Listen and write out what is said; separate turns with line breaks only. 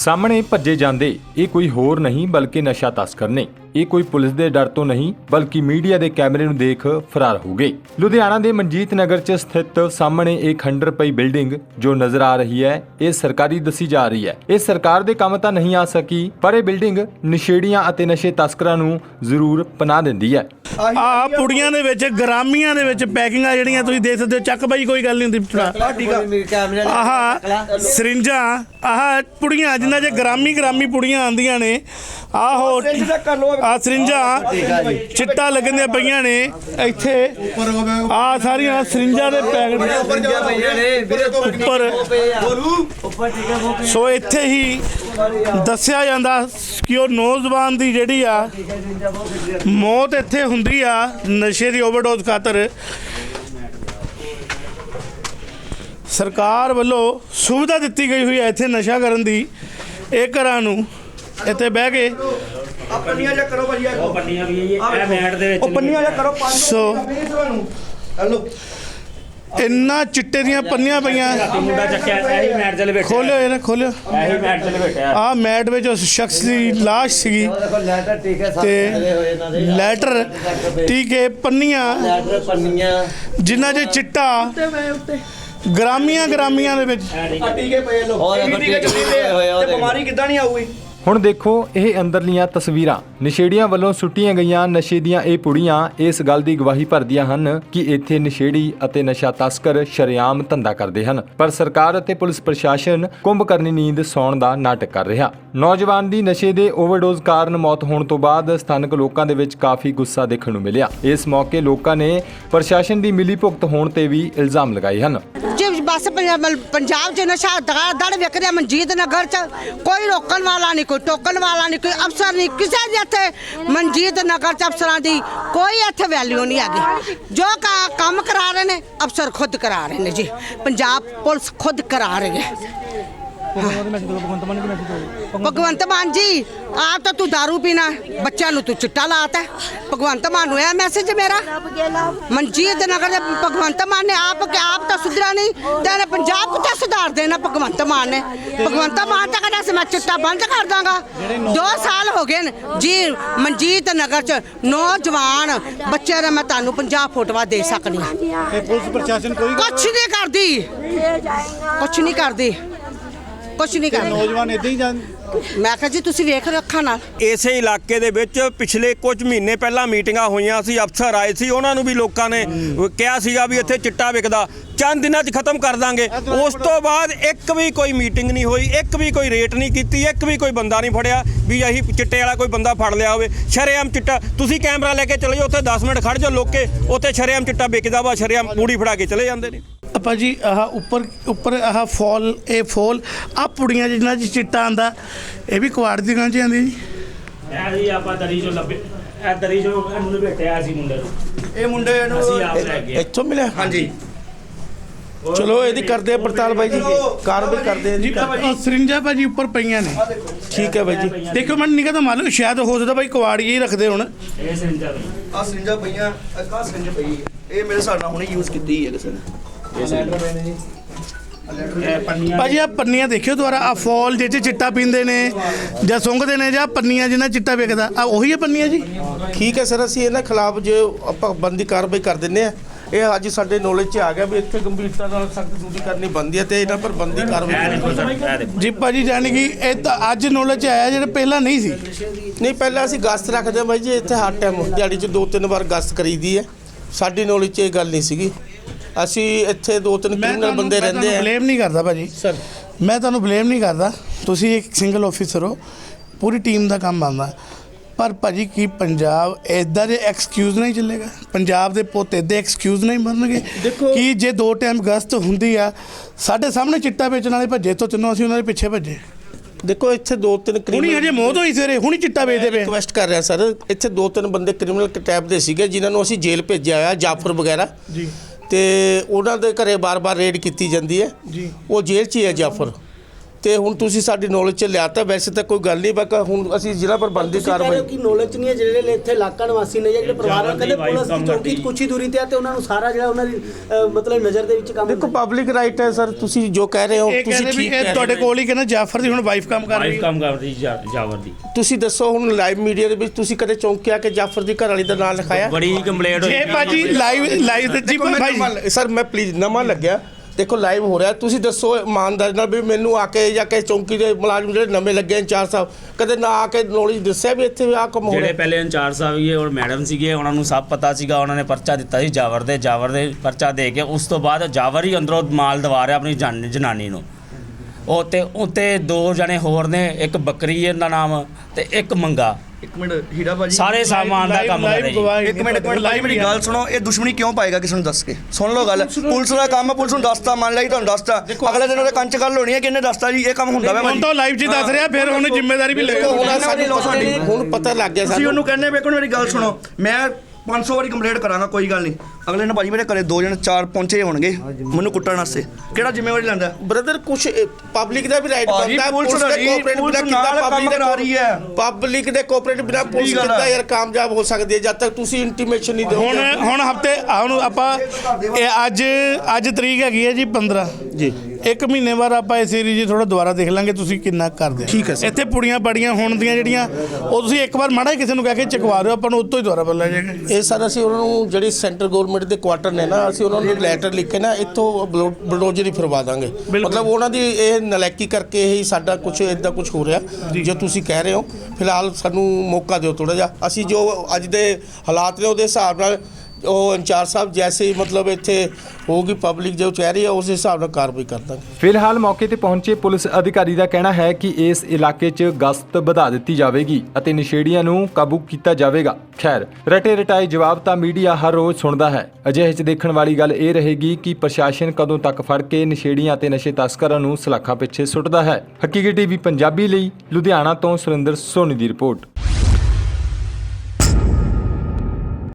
ਸਾਹਮਣੇ ਭੱਜੇ ਜਾਂਦੇ ਇਹ ਕੋਈ ਹੋਰ ਨਹੀਂ ਬਲਕਿ ਨਸ਼ਾ ਤਸਕਰ ਨੇ। ਇਹ ਕੋਈ ਪੁਲਿਸ ਦੇ ਡਰ ਤੋਂ ਨਹੀਂ ਬਲਕਿ ਮੀਡੀਆ ਦੇ ਕੈਮਰੇ ਨੂੰ ਦੇਖ ਫਰਾਰ ਹੋ ਗਏ। ਲੁਧਿਆਣਾ ਦੇ ਮਨਜੀਤ ਨਗਰ 'ਚ ਸਥਿਤ ਸਾਹਮਣੇ ਇਹ ਖੰਡਰ ਪਈ ਬਿਲਡਿੰਗ ਜੋ ਨਜ਼ਰ ਆ ਰਹੀ ਹੈ ਇਹ ਸਰਕਾਰੀ ਦੱਸੀ ਜਾ ਰਹੀ ਹੈ। ਇਹ ਸਰਕਾਰ ਦੇ ਕੰਮ ਤਾਂ ਨਹੀਂ ਆ ਸਕੀ ਪਰ ਇਹ ਬਿਲਡਿੰਗ ਨਸ਼ੇੜੀਆਂ ਅਤੇ ਨਸ਼ੇ ਤਸਕਰਾਂ ਨੂੰ ਜ਼ਰੂਰ ਪਨਾਹ ਦਿੰਦੀ ਹੈ।
ਆ ਪੁੜੀਆਂ ਦੇ ਵਿੱਚ ਗ੍ਰਾਮੀਆਂ ਦੇ ਵਿੱਚ ਪੈਕਿੰਗਾਂ ਜਿਹੜੀਆਂ ਤੁਸੀਂ ਦੇਖ ਸਕਦੇ ਹੋ ਚੱਕ ਬਾਈ ਕੋਈ ਗੱਲ ਨਹੀਂ ਹੁੰਦੀ ਆਹ ਸਰਿੰਜਾਂ ਆਹ ਪੁੜੀਆਂ ਜਿੰਨਾ ਜੇ ਗ੍ਰਾਮੀ ਗ੍ਰਾਮੀ ਪੁੜੀਆਂ ਆਂਦੀਆਂ ਨੇ ਆਹੋ ਆ ਸਰਿੰਜਾਂ ਚਿੱਟਾ ਲੱਗਣੀਆਂ ਪਈਆਂ ਨੇ ਇੱਥੇ। ਆ ਸਾਰੀਆਂ ਸਰਿੰਜਾਂ ਦੇ ਪੈਕਟ ਉੱਪਰ ਸੋ ਇੱਥੇ ਹੀ ਦੱਸਿਆ ਜਾਂਦਾ ਕਿ ਉਹ ਨੌਜਵਾਨ ਦੀ ਜਿਹੜੀ ਆ ਮੌਤ ਇੱਥੇ ਹੁੰਦੀ ਆ ਨਸ਼ੇ ਦੀ ਓਵਰਡੋਜ਼ ਖਾਤਰ। ਸਰਕਾਰ ਵੱਲੋਂ ਸੁਵਿਧਾ ਦਿੱਤੀ ਗਈ ਹੋਈ ਹੈ ਇੱਥੇ ਨਸ਼ਾ ਕਰਨ ਦੀ ਇਹ ਘਰਾਂ ਨੂੰ। ਇੱਥੇ ਬਹਿ ਕੇ।
ਆ ਪੰਨੀਆਂ ਜਾਂ ਕਰੋ ਭਾਜੀ
ਉਹ ਪੰਨੀਆਂ ਵੀ ਇਹ ਮੈਟ ਦੇ ਵਿੱਚ
ਉਹ ਪੰਨੀਆਂ ਜਾਂ ਕਰੋ ਪੰਜ
ਸੋ
ਹੈਲੋ।
ਇੰਨਾ ਚਿੱਟੇ ਦੀਆਂ ਪੰਨੀਆਂ ਪਈਆਂ।
ਮੁੰਡਾ ਚੱਕਿਆ ਇਹੀ ਮੈਟ ਚ ਲਪੇਟਿਆ
ਖੋਲਿਓ ਇਹ ਨਾ ਖੋਲਿਓ।
ਇਹੀ ਮੈਟ ਚ ਲਪੇਟਿਆ
ਆ ਮੈਟ ਵਿੱਚ ਉਸ ਸ਼ਖਸ ਦੀ ਲਾਸ਼ ਸੀਗੀ।
ਦੇਖੋ ਲੈਟਰ ਟੀਕੇ ਸਭ
ਤੇ
ਇਹਨਾਂ ਦੇ
ਲੈਟਰ ਟੀਕੇ ਪੰਨੀਆਂ।
ਲੈਟਰ ਪੰਨੀਆਂ।
ਜਿਨ੍ਹਾਂ 'ਚ ਚਿੱਟਾ ਗ੍ਰਾਮੀਆਂ ਗ੍ਰਾਮੀਆਂ ਦੇ ਵਿੱਚ।
ਆ ਟੀਕੇ ਪਏ ਲੋ
ਹੋਰ
ਇਹ ਟੀਕੇ ਚੱਲੀ
ਹੋਏ
ਪਏ
ਆ,
ਤੇ ਬਿਮਾਰੀ ਕਿੱਦਾਂ ਨਹੀਂ ਆਊਗੀ?
ਹੁਣ ਦੇਖੋ ਇਹ ਅੰਦਰਲੀਆਂ ਤਸਵੀਰਾਂ। ਨਸ਼ੇੜੀਆਂ ਵੱਲੋਂ ਸੁੱਟੀਆਂ ਗਈਆਂ ਨਸ਼ੇ ਦੀਆਂ ਇਹ ਪੁੜੀਆਂ ਇਸ ਗੱਲ ਦੀ ਗਵਾਹੀ ਭਰਦੀਆਂ ਹਨ ਕਿ ਇੱਥੇ ਨਸ਼ੇੜੀ ਅਤੇ ਨਸ਼ਾ ਤਸਕਰ ਸ਼ਰੇਆਮ ਧੰਦਾ ਕਰਦੇ ਹਨ। ਪਰ ਸਰਕਾਰ ਅਤੇ ਪੁਲਿਸ ਪ੍ਰਸ਼ਾਸਨ ਕੁੰਭਕਰਨੀ ਨੀਂਦ ਸੌਣ ਦਾ ਨਾਟਕ ਕਰ ਰਿਹਾ। ਨੌਜਵਾਨ ਦੀ ਨਸ਼ੇ ਦੇ ਓਵਰਡੋਜ਼ ਕਾਰਨ ਮੌਤ ਹੋਣ ਤੋਂ ਬਾਅਦ ਸਥਾਨਕ ਲੋਕਾਂ ਦੇ ਵਿੱਚ ਕਾਫੀ ਗੁੱਸਾ ਦੇਖਣ ਨੂੰ ਮਿਲਿਆ। ਇਸ ਮੌਕੇ ਲੋਕਾਂ ਨੇ ਪ੍ਰਸ਼ਾਸਨ ਦੀ ਮਿਲੀ ਭੁਗਤ ਹੋਣ ਤੇ ਵੀ ਇਲਜ਼ਾਮ ਲਗਾਏ ਹਨ।
ਜੇ ਬਸ ਪੰਜਾਬ ਪੰਜਾਬ 'ਚ ਨਸ਼ਾ ਦੜ ਦੜ ਵਿਕ ਰਿਹਾ ਮਨਜੀਤ ਨਗਰ 'ਚ। ਕੋਈ ਰੋਕਣ ਵਾਲਾ ਨਹੀਂ, ਕੋਈ ਟੋਕਣ ਵਾਲਾ ਨਹੀਂ, ਕੋਈ ਅਫਸਰ ਨਹੀਂ, ਕਿਸੇ ਦੇ ਇੱਥੇ ਮਨਜੀਤ ਨਗਰ 'ਚ ਅਫਸਰਾਂ ਦੀ ਕੋਈ ਇੱਥੇ ਵੈਲਿਊ ਨਹੀਂ ਹੈਗੀ। ਜੋ ਕਾ- ਕੰਮ ਕਰਾ ਰਹੇ ਨੇ, ਅਫਸਰ ਖੁਦ ਕਰਾ ਰਹੇ ਨੇ ਜੀ। ਪੰਜਾਬ ਪੁਲਿਸ ਖੁਦ ਕਰਾ ਰਹੀ ਹੈ। ਭਗਵੰਤ ਮਾਨ ਜੀ ਆਪ ਤਾਂ ਤੂੰ दारू ਪੀਣਾ ਬੱਚਿਆਂ ਨੂੰ ਤੂੰ ਚਿੱਟਾ ਲਾਤਾ। ਭਗਵੰਤ ਮਾਨ ਨੂੰ ਇਹ ਮੈਸੇਜ ਮੇਰਾ। ਮਨਜੀਤ ਨਗਰ ਦੇ ਭਗਵੰਤ ਮਾਨ ਨੇ ਆਪ ਕਿ ਆਪ ਤਾਂ ਸੁਧਰਾ ਨਹੀਂ ਤੇ ਇਹਨੇ ਪੰਜਾਬ ਕਿੱਥੇ ਸੁਧਾਰ ਦੇਣਾ ਭਗਵੰਤ ਮਾਨ ਨੇ। ਭਗਵੰਤ ਮਾਨ ਤਾਂ ਕਹਿੰਦਾ ਸੀ ਮੈਂ ਚਿੱਟਾ ਬੰਦ ਕਰ ਦਾਂਗਾ। 2 ਸਾਲ ਹੋ ਗਏ ਨੇ। ਜੀ ਮਨਜੀਤ ਨਗਰ ਚ ਨੌਜਵਾਨ ਬੱਚੇ ਦਾ ਮੈਂ ਤੁਹਾਨੂੰ 50 ਫੋਟੋਆਂ ਦੇ ਸਕਦੀ ਹਾਂ।
ਇਹ ਪੁਲਿਸ ਪ੍ਰਸ਼ਾਸਨ ਕੋਈ
ਕੁਛ ਨਹੀਂ ਕਰਦੀ। ਕੁਛ ਨਹੀਂ ਕਰਦੀ। ਕੁਛ ਨਹੀਂ ਕਰਦੀ
ਨੌਜਵਾਨ ਇਦਾਂ ਹੀ ਜਾਂ
ਮੈਂ ਕਿਹਾ ਜੀ ਤੁਸੀਂ ਵੇਖ ਰਹੇ ਅੱਖਾਂ ਨਾਲ।
ਇਸੇ ਇਲਾਕੇ ਦੇ ਵਿੱਚ ਪਿਛਲੇ ਕੁਝ ਮਹੀਨੇ ਪਹਿਲਾਂ ਮੀਟਿੰਗਾਂ ਹੋਈਆਂ ਸੀ ਅਫਸਰ ਆਏ ਸੀ ਉਹਨਾਂ ਨੂੰ ਵੀ ਲੋਕਾਂ ਨੇ ਕਿਹਾ ਸੀਗਾ ਵੀ ਇੱਥੇ ਚਿੱਟਾ ਵਿਕਦਾ। ਚੰਦ ਦਿਨਾਂ 'ਚ ਖਤਮ ਕਰ ਦਾਂਗੇ। ਉਸ ਤੋਂ ਬਾਅਦ ਇੱਕ ਵੀ ਕੋਈ ਮੀਟਿੰਗ ਨਹੀਂ ਹੋਈ ਇੱਕ ਵੀ ਕੋਈ ਰੇਟ ਨਹੀਂ ਕੀਤੀ ਇੱਕ ਵੀ ਕੋਈ ਬੰਦਾ ਨਹੀਂ ਫੜਿਆ ਵੀ ਅਸੀਂ ਚਿੱਟੇ ਵਾਲਾ ਕੋਈ ਬੰਦਾ ਫੜ ਲਿਆ ਹੋਵੇ। ਸ਼ਰੇਆਮ ਚਿੱਟਾ ਤੁਸੀਂ ਕੈਮਰਾ ਲੈ ਕੇ ਚਲੇ ਜਾਓ ਉੱਥੇ 10 ਮਿੰਟ ਖੜ ਜਾਓ ਲੋਕੇ ਉੱਥੇ ਸ਼ਰੇਆਮ ਚਿੱਟਾ ਵਿਕਦਾ ਵਾ ਸ਼ਰੇਆਮ ਪੂੜੀ ਫੜਾ ਕੇ ਚਲੇ ਜਾਂਦੇ ਨੇ।
ਆਪਾਂ ਜੀ ਆਹ ਉੱਪਰ ਉੱਪਰ ਆਹ ਫੋਲ ਇਹ ਫੋਲ ਆ ਪੁੜੀਆਂ ਜਿੰਨਾ ਚ ਚਿੱਟਾ ਆਂਦਾ ਇਹ ਵੀ ਕੁਆੜ ਦੀ ਗਾਂ ਚ ਆਂਦੀ ਜੀ?
ਇਹ ਜੀ ਆਪਾਂ ਦਰੀ ਚੋਂ ਲੱਭੇ ਇਹ ਦਰੀ ਚੋਂ ਇਹਨੂੰ ਲਪੇਟਿਆ ਸੀ ਮੁੰਡੇ ਨੂੰ।
ਇਹ ਮੁੰਡੇ ਨੂੰ
ਅਸੀਂ ਆਪ ਲੈ ਗਏ।
ਇੱਥੋਂ ਮਿਲਿਆ?
ਹਾਂਜੀ।
ਚਲੋ ਇਹਦੀ ਕਰਦੇ ਆ ਪੜਤਾਲ ਬਾਈ ਜੀ। ਕਾਰਵਾਈ ਕਰਦੇ ਆ
ਜੀ ਸਰਿੰਜਾਂ ਭਾਜੀ ਉੱਪਰ ਪਈਆਂ ਨੇ।
ਠੀਕ ਹੈ ਬਾਈ ਜੀ।
ਦੇਖੋ ਮੈਨੂੰ ਨਹੀਂ ਕਹਤਾ ਮਾਲੂਮ ਸ਼ਾਇਦ ਹੋ ਸਕਦਾ ਭਾਈ ਕੁਆੜੀਏ ਹੀ ਰੱਖਦੇ ਹੁਣ।
ਇਹ ਵੀ
ਆ ਸਿੰਜਾ ਪਈਆਂ ਆ ਸਿੰਜ ਪਈ। ਇਹ ਮੇਰੇ ਨਾਲ ਹੁਣੇ ਯੂਜ਼ ਕੀਤੀ ਹੈ ਕਿਸੇ ਨੇ।
ਇਹ ਪੰਨੀਆਂ
ਭਾਜੀ ਆ ਪੰਨੀਆਂ ਦੇਖਿਓ ਦੁਆਰਾ ਆ ਫੋਲ ਜਿਹੇ 'ਚ ਚਿੱਟਾ ਪੀਂਦੇ ਨੇ ਜਾਂ ਸੁੰਘਦੇ ਨੇ ਜਾਂ ਪੰਨੀਆਂ ਜਿੰਨਾ ਚਿੱਟਾ ਵਿਕਦਾ ਆ ਉਹੀ ਹੈ ਪੰਨੀਆਂ ਜੀ?
ਠੀਕ ਹੈ ਸਰ ਅਸੀਂ ਇਹਨਾਂ ਖਿਲਾਫ ਜੋ ਆਪਾਂ ਬੰਦੀ ਕਾਰਵਾਈ ਕਰ ਦਿੰਨੇ ਆ ਇਹ ਅੱਜ ਸਾਡੇ ਨੌਲੇਜ 'ਚ ਆ ਗਿਆ ਵੀ ਇੱਥੇ ਗੰਭੀਰਤਾ ਨਾਲ ਸਖਤ ਡਿਊਟੀ ਕਰਨੀ ਬੰਦੀ ਹੈ ਤੇ ਇਹਨਾਂ ਪਰ ਬੰਦੀ ਕਾਰਵਾਈ
ਜੀ ਭਾਜੀ ਜਾਣੀ ਕਿ ਇਹ ਤਾਂ ਅੱਜ ਨੌਲੇਜ ਆਇਆ ਜਿਹੜਾ ਪਹਿਲਾਂ ਨਹੀਂ ਸੀ।
ਨਹੀਂ ਪਹਿਲਾਂ ਅਸੀਂ ਗਸਤ ਰੱਖਦੇ ਹਾਂ ਬਾਈ ਜੀ ਇੱਥੇ ਹਰ ਟਾਈਮ ਦਿਹਾੜੀ 'ਚ ਦੋ ਤਿੰਨ ਵਾਰ ਗਸਤ ਕਰੀਦੀ ਹੈ। ਸਾਡੀ ਨੌਲੇਜ 'ਚ ਇਹ ਗੱਲ ਨਹੀਂ ਸੀਗੀ। ਅਸੀਂ ਇੱਥੇ ਦੋ ਤਿੰਨ ਕ੍ਰਿਮੀਨਲ ਬੰਦੇ ਰਹਿੰਦੇ ਆ।
ਬਲੇਮ ਨਹੀਂ ਕਰਦਾ ਭਾਜੀ।
ਸਰ
ਮੈਂ ਤੁਹਾਨੂੰ ਬਲੇਮ ਨਹੀਂ ਕਰਦਾ। ਤੁਸੀਂ ਇੱਕ ਸਿੰਗਲ ਆਫੀਸਰ ਹੋ। ਪੂਰੀ ਟੀਮ ਦਾ ਕੰਮ ਆਉਂਦਾ ਪਰ ਭਾਜੀ ਕੀ ਪੰਜਾਬ ਇਦਾਂ ਦੇ ਐਕਸਕਿਊਜ਼ ਨਹੀਂ ਚੱਲੇਗਾ? ਪੰਜਾਬ ਦੇ ਪੁੱਤ ਇਦਾਂ ਐਕਸਕਿਊਜ਼ ਨਹੀਂ ਬਣਨਗੇ? ਕਿ ਜੇ ਦੋ ਟਾਈਮ ਗਸਤ ਹੁੰਦੀ ਆ ਸਾਡੇ ਸਾਹਮਣੇ ਚਿੱਟਾ ਵੇਚਣ ਵਾਲੇ ਭੱਜੇ ਤੋਂ ਤਿੰਨੋਂ ਅਸੀਂ ਉਹਨਾਂ ਦੇ ਪਿੱਛੇ ਭੱਜੇ।
ਦੇਖੋ ਇੱਥੇ ਦੋ ਤਿੰਨ
ਹੁਣੀ ਹਜੇ ਮੌਤ ਹੋਈ ਸਵੇਰੇ ਹੁਣੀ ਚਿੱਟਾ ਵੇਚਦੇ ਪਏ।
ਰਿਕੁਐਸਟ ਕਰ ਰਿਹਾ ਸਰ ਇੱਥੇ ਦੋ ਤਿੰਨ ਬੰਦੇ ਕ੍ਰਿਮੀਨਲ ਟੈਪ ਦੇ ਸੀਗੇ ਜਿਨ੍ਹਾਂ ਨੂੰ ਅਸੀਂ ਜੇਲ੍ਹ ਭੇਜਿਆ ਆ ਜਾਫਰ ਵਗੈਰਾ।
ਜੀ।
ਤੇ ਉਹਨਾਂ ਦੇ ਘਰੇ ਬਾਰ-ਬਾਰ ਰੇਡ ਕੀਤੀ ਜਾਂਦੀ ਹੈ।
ਜੀ।
ਉਹ ਜੇਲ੍ਹ 'ਚ ਹੀ ਹੈ ਜਾਫਰ ਤੇ ਹੁਣ ਤੁਸੀਂ ਸਾਡੀ ਨੌਲੇਜ ਚ ਲਿਆਤਾ ਵੈਸੇ ਤਾਂ ਕੋਈ ਗੱਲ ਨਹੀਂ ਬਾਕੀ ਹੁਣ ਅਸੀਂ ਜ਼ਿਲ੍ਹਾ
ਰਹੇ
ਕਾਰਵਾਈ
ਹੋ ਕਿ ਨੌਲੇਜ ਨਹੀਂ ਹੈ ਜਿਹੜੇ ਇੱਥੇ ਇਲਾਕਾ ਨਿਵਾਸੀ ਨੇ ਜਿਹੜੇ ਪਰਿਵਾਰ ਕਹਿੰਦੇ ਪੁਲਿਸ ਦੀ ਚੌਕੀ ਕੁਛ ਹੀ ਦੂਰੀ ਤੇ ਆ ਤੇ ਉਹਨਾਂ ਨੂੰ ਸਾਰਾ ਜਿਹੜਾ ਉਹਨਾਂ ਦੀ ਮਤਲਬ ਨਜ਼ਰ ਦੇ ਵਿੱਚ ਕੰਮ
ਦੇਖੋ
ਹੈ।
ਪਬਲਿਕ ਰਾਈਟ ਹੈ ਸਰ ਤੁਸੀਂ ਜੋ ਕਹਿ ਰਹੇ ਹੋ ਤੁਸੀਂ ਠੀਕ
ਇਹ
ਕਹਿ
ਤੁਹਾਡੇ
ਰਹੇ ਹੋ।
ਕੋਲ ਹੀ ਕਹਿੰਦਾ ਜਾਫਰ ਦੀ ਹੁਣ ਵਾਈਫ ਕੰਮ ਕਰ ਰਹੀ
ਵਾਈਫ
ਹੈ।
ਕੰਮ ਕਰਦੀ ਜਾ- ਜਾਵਰ ਦੀ।
ਤੁਸੀਂ ਦੱਸੋ ਹੁਣ ਲਾਈਵ ਮੀਡੀਆ ਦੇ ਵਿੱਚ ਤੁਸੀਂ ਕਦੇ ਚੌਂਕਿਆ ਕਿ ਜਾਫਰ ਦੀ ਘਰ ਵਾਲੀ ਦਾ ਨਾਮ ਲਿਖਾਇਆ?
ਬੜੀ ਕੰਪਲੇਂਟ ਹੋਈ।
ਜੇ ਭਾਜੀ ਲਾਈਵ ਲਾਈਵ ਤੇ ਜੀ ਭਾਈ
ਸਰ ਮੈਂ ਪਲੀਜ਼ ਨਵਾਂ ਲੱਗਿਆ। ਦੇਖੋ ਲਾਈਵ ਹੋ ਰਿਹਾ। ਤੁਸੀਂ ਦੱਸੋ ਇਮਾਨਦਾਰੀ ਨਾਲ ਵੀ ਮੈਨੂੰ ਆ ਕੇ ਜਾਂ ਕਿ ਚੌਂਕੀ ਦੇ ਮੁਲਾਜ਼ਮ ਜਿਹੜੇ ਨਵੇਂ ਲੱਗੇ ਇੰਚਾਰਜ ਸਾਹਿਬ, ਕਦੇ ਨਾ ਆ ਕੇ ਨੌਲੇਜ ਦੱਸਿਆ ਵੀ ਇੱਥੇ ਆਹ ਕੰਮ ਹੋ
ਜਿਹੜੇ ਪਹਿਲੇ ਇੰਚਾਰਜ ਸਾਹਿਬ ਸੀਗੇ ਔਰ ਮੈਡਮ ਸੀਗੇ, ਉਹਨਾਂ ਨੂੰ ਸਭ ਪਤਾ ਸੀਗਾ, ਉਹਨਾਂ ਨੇ ਪਰਚਾ ਦਿੱਤਾ ਸੀ, ਜਾਵਰ ਦੇ ਜਾਵਰ ਦੇ ਪਰਚਾ ਦੇ ਕੇ, ਉਸ ਤੋਂ ਬਾਅਦ ਜਾਵਰ ਹੀ ਅੰਦਰੋਂ ਮਾਲ ਦਵਾ ਰਿਹਾ ਆਪਣੀ ਜਾਨ- ਜਨਾਨੀ ਨੂੰ। ਉਹ ਤੇ, ਉੱਤੇ ਦੋ ਜਣੇ ਹੋਰ ਨੇ, ਇੱਕ ਬੱਕਰੀ ਹੈ ਦਾ ਨਾਮ, ਤੇ ਇੱਕ ਮੰਗਾ।
ਇੱਕ ਮਿੰਟ ਹੀਰਾ ਭਾਜੀ
ਸਾਰੇ ਸਾਮਾਨ ਦਾ ਕੰਮ ਕਰ ਜੀ
ਇੱਕ ਮਿੰਟ ਇੱਕ ਮਿੰਟ ਲਾਈਵ ਮੇਰੀ ਗੱਲ ਸੁਣੋ। ਇਹ ਦੁਸ਼ਮਣੀ ਕਿਉਂ ਪਾਏਗਾ ਕਿਸੇ ਨੂੰ ਦੱਸ ਕੇ? ਸੁਣ ਲਓ ਗੱਲ। ਪੁਲਿਸ ਦਾ ਕੰਮ ਹੈ ਪੁਲਿਸ ਨੂੰ ਦੱਸਤਾ ਮੰਨ ਜੀ ਤੁਹਾਨੂੰ ਦੱਸਤਾ। ਅਗਲੇ ਦਿਨ ਉਹਦੇ ਕੰਚ ਗੱਲ ਹੋਣੀ ਹੈ ਕਿ ਇਹਨੇ ਦੱਸਤਾ ਜੀ ਇਹ ਕੰਮ ਹੁੰਦਾ ਵਾ
ਹੁਣ ਤਾਂ ਲਾਈਵ 'ਚ ਹੀ ਦੱਸ ਰਿਹਾ ਫਿਰ ਉਹਨੇ ਜ਼ਿੰਮੇਵਾਰੀ ਵੀ ਲੈ
ਹੁਣ ਹੁਣ ਪਤਾ ਲੱਗ ਗਿਆ
ਤੁਸੀਂ
ਸਾਨੂੰ।
ਉਹਨੂੰ ਕਹਿੰਦੇ ਵੇਖੋ ਮੇਰੀ ਗੱਲ ਸੁਣੋ। ਮੈਂ 500 ਵਾਰੀ ਕੰਪਲੇਂਟ ਕਰਾਂਗਾ ਕੋਈ ਗੱਲ ਨਹੀਂ। ਅਗਲੇ ਨੇ ਭਾਜੀ ਮੇਰੇ ਘਰੇ ਦੋ ਜਣੇ ਚਾਰ ਪਹੁੰਚੇ ਹੋਣਗੇ। ਮੈਨੂੰ ਕੁੱਟਣ ਵਾਸਤੇ। ਕਿਹੜਾ ਜ਼ਿੰਮੇਵਾਰੀ ਲੈਂਦਾ?
ਬ੍ਰਦਰ ਕੁਝ ਪਬਲਿਕ ਦਾ ਵੀ ਰਾਈਟ
ਭਾਜੀ,
ਬਣਦਾ ਹੈ
ਪੁਲਿਸ
ਪੁਲਿਸ ਦੇ ਕੋਆਪਰੇਟ
ਪੁਲਿਸ
ਬਿਨਾ ਕਿੱਦਾਂ
ਨਾਲ ਕੰਮ
ਪਬਲਿਕ
ਕਰਾ ਰਹੀ ਹੈ।
ਪਬਲਿਕ ਦੇ ਕੋਆਪਰੇਟ ਬਿਨਾ ਪੁਲਿਸ
ਗੱਲ
ਕਿੱਦਾਂ। ਯਾਰ ਕਾਮਯਾਬ ਹੋ ਸਕਦੀ ਹੈ? ਜਦ ਤੱਕ ਤੁਸੀਂ ਇੰਟੀਮੇਸ਼ਨ ਨਹੀਂ
ਹੁਣ
ਦਿਓਗੇ।
ਹੁਣ ਹਫ਼ਤੇ ਹੁਣ ਆਪਾਂ ਇਹ ਅੱਜ ਅੱਜ ਤਰੀਕ ਹੈਗੀ ਹੈ ਜੀ 15
ਜੀ।
ਇੱਕ ਮਹੀਨੇ ਬਾਅਦ ਆਪਾਂ ਇਹ ਸੀਰੀਜ਼ ਥੋੜਾ ਦੁਬਾਰਾ ਦੇਖ ਲਾਂਗੇ ਤੁਸੀਂ ਕਿੰਨਾ ਕਰਦੇ।
ਠੀਕ ਹੈ ਸਰ।
ਇੱਥੇ ਪੁੜੀਆਂ ਪੜੀਆਂ ਹੋਣ ਦੀਆਂ ਜਿਹੜੀਆਂ ਉਹ ਤੁਸੀਂ ਇੱਕ ਵਾਰ ਮਾੜਾ ਹੀ ਕਿਸੇ ਨੂੰ ਕਹਿ ਕੇ ਚਕਵਾ ਦਿਓ ਆਪਾਂ ਨੂੰ ਉੱਤੋਂ ਹੀ ਦੁਬਾਰਾ ਬੋਲਿਆ ਜਾਏਗਾ।
ਇਹ ਸਰ ਅਸੀਂ ਉਹਨਾਂ ਨੂੰ ਜਿਹੜੀ ਸੈਂਟਰ ਗਵਰਨਮੈਂਟ ਦੇ ਕੁਆਟਰ ਨੇ ਨਾ ਅਸੀਂ ਉਹਨਾਂ ਨੂੰ ਲੈਟਰ ਲਿਖ ਕੇ ਨਾ ਇੱਥੋਂ ਬਲਡੋਜ਼ਰ ਹੀ ਫਿਰਵਾ ਦਾਂਗੇ। ਮਤਲਬ ਉਹਨਾਂ ਦੀ ਇਹ ਨਲਾਇਕੀ ਕਰਕੇ ਹੀ ਸਾਡਾ ਕੁਝ ਇਦਾਂ ਕੁਝ ਹੋ ਰਿਹਾ ਜੋ। ਤੁਸੀਂ ਕਹਿ ਰਹੇ ਹੋ। ਫਿਲਹਾਲ ਸਾਨੂੰ ਮੌਕਾ ਦਿਓ ਥੋੜਾ ਜਿਹਾ। ਅਸੀਂ ਜੋ ਅੱਜ ਦੇ ਹਾਲਾਤ ਨੇ ਉਹਦੇ ਹਿਸਾਬ ਨਾਲ ਉਹ ਇੰਚਾਰਜ ਸਾਹਿਬ ਜੈਸੇ ਮਤਲਬ ਇੱਥੇ ਹੋਊਗੀ ਪਬਲਿਕ ਜੋ ਕਹਿ ਰਹੀ ਹੈ ਉਸ ਹਿਸਾਬ ਨਾਲ ਕਾਰਵਾਈ ਕਰ ਦਾਂਗੇ।
ਫਿਲਹਾਲ ਮੌਕੇ ਤੇ ਪਹੁੰਚੇ ਪੁਲਿਸ ਅਧਿਕਾਰੀ ਦਾ ਕਹਿਣਾ ਹੈ ਕਿ ਇਸ ਇਲਾਕੇ 'ਚ ਗਸ਼ਤ ਵਧਾ ਦਿੱਤੀ ਜਾਵੇਗੀ ਅਤੇ ਨਸ਼ੇੜੀਆਂ ਨੂੰ ਕਾਬੂ ਕੀਤਾ ਜਾਵੇਗਾ। ਖੈਰ, ਰਟੇ ਰਟਾਏ ਜਵਾਬ ਤਾਂ ਮੀਡੀਆ ਹਰ ਰੋਜ਼ ਸੁਣਦਾ ਹੈ। ਅਜਿਹੇ 'ਚ ਦੇਖਣ ਵਾਲੀ ਗੱਲ ਇਹ ਰਹੇਗੀ ਕਿ ਪ੍ਰਸ਼ਾਸਨ ਕਦੋਂ ਤੱਕ ਫੜ ਕੇ ਨਸ਼ੇੜੀਆਂ ਅਤੇ ਨਸ਼ੇ ਤਸਕਰਾਂ ਨੂੰ ਸਲਾਖਾਂ ਪਿੱਛੇ ਸੁੱਟਦਾ ਹੈ। ਹਕੀਕੀ ਟੀਵੀ ਪੰਜਾਬੀ ਲਈ, ਲੁਧਿਆਣਾ ਤੋਂ ਸੁਰਿੰਦਰ ਸੋਨੀ ਦੀ ਰਿਪੋਰਟ।